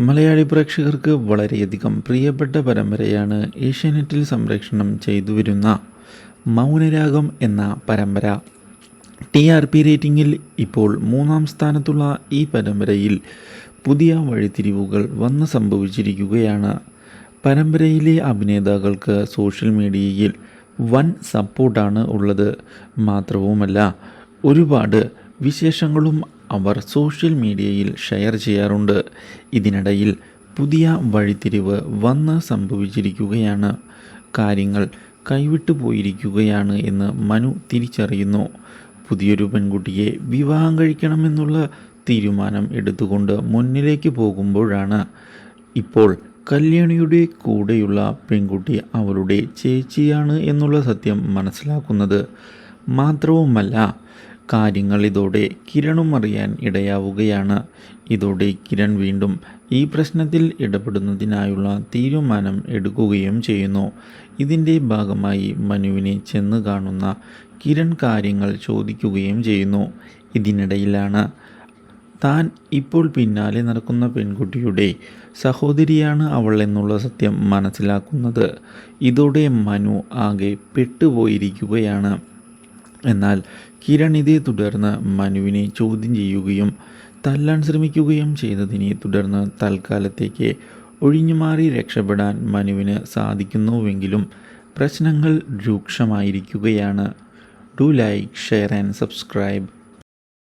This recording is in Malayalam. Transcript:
മലയാളി പ്രേക്ഷകർക്ക് വളരെയധികം പ്രിയപ്പെട്ട പരമ്പരയാണ് ഏഷ്യാനെറ്റിൽ സംപ്രേഷണം ചെയ്തു വരുന്ന മൗനരാഗം എന്ന പരമ്പര. ടി ആർ പി റേറ്റിംഗിൽ ഇപ്പോൾ മൂന്നാം സ്ഥാനത്തുള്ള ഈ പരമ്പരയിൽ പുതിയ വഴിത്തിരിവുകൾ വന്ന് സംഭവിച്ചിരിക്കുകയാണ്. പരമ്പരയിലെ അഭിനേതാക്കൾക്ക് സോഷ്യൽ മീഡിയയിൽ വൻ സപ്പോർട്ടാണ് ഉള്ളത്. മാത്രവുമല്ല ഒരുപാട് വിശേഷങ്ങളും അവർ സോഷ്യൽ മീഡിയയിൽ ഷെയർ ചെയ്യാറുണ്ട്. ഇതിനിടയിൽ പുതിയ വഴിത്തിരിവ് വന്ന് സംഭവിച്ചിരിക്കുകയാണ്. കാര്യങ്ങൾ കൈവിട്ടു പോയിരിക്കുകയാണ് എന്ന് മനു തിരിച്ചറിയുന്നു. പുതിയൊരു പെൺകുട്ടിയെ വിവാഹം കഴിക്കണമെന്നുള്ള തീരുമാനം എടുത്തുകൊണ്ട് മുന്നിലേക്ക് പോകുമ്പോഴാണ്. ഇപ്പോൾ കല്യാണിയുടെ കൂടെയുള്ള പെൺകുട്ടി അവളുടെ ചേച്ചിയാണ് എന്നുള്ള സത്യം മനസ്സിലാക്കുന്നത്. മാത്രവുമല്ല കാര്യങ്ങൾ ഇതോടെ കിരണും അറിയാൻ ഇടയാവുകയാണ്. ഇതോടെ കിരൺ വീണ്ടും ഈ പ്രശ്നത്തിൽ ഇടപെടുന്നതിനായുള്ള തീരുമാനം എടുക്കുകയും ചെയ്യുന്നു. ഇതിന്റെ ഭാഗമായി മനുവിനെ ചെന്ന് കാണുന്ന കിരൺ കാര്യങ്ങൾ ചോദിക്കുകയും ചെയ്യുന്നു. ഇതിനിടയിലാണ് താൻ ഇപ്പോൾ പിന്നാലെ നടക്കുന്ന പെൺകുട്ടിയുടെ സഹോദരിയാണ് അവൾ എന്നുള്ള സത്യം മനസ്സിലാക്കുന്നത്. ഇതോടെ മനു ആകെ പെട്ടുപോയിരിക്കുകയാണ്. എന്നാൽ കിരൺ ഇതേ തുടർന്ന് മനുവിനെ ചോദ്യം ചെയ്യുകയും തല്ലാൻ ശ്രമിക്കുകയും ചെയ്തതിനെ തുടർന്ന് തൽക്കാലത്തേക്ക് ഒഴിഞ്ഞുമാറി രക്ഷപ്പെടാൻ മനുവിന് സാധിക്കുന്നുവെങ്കിലും പ്രശ്നങ്ങൾ രൂക്ഷമായിരിക്കുകയാണ്. Do like share and subscribe.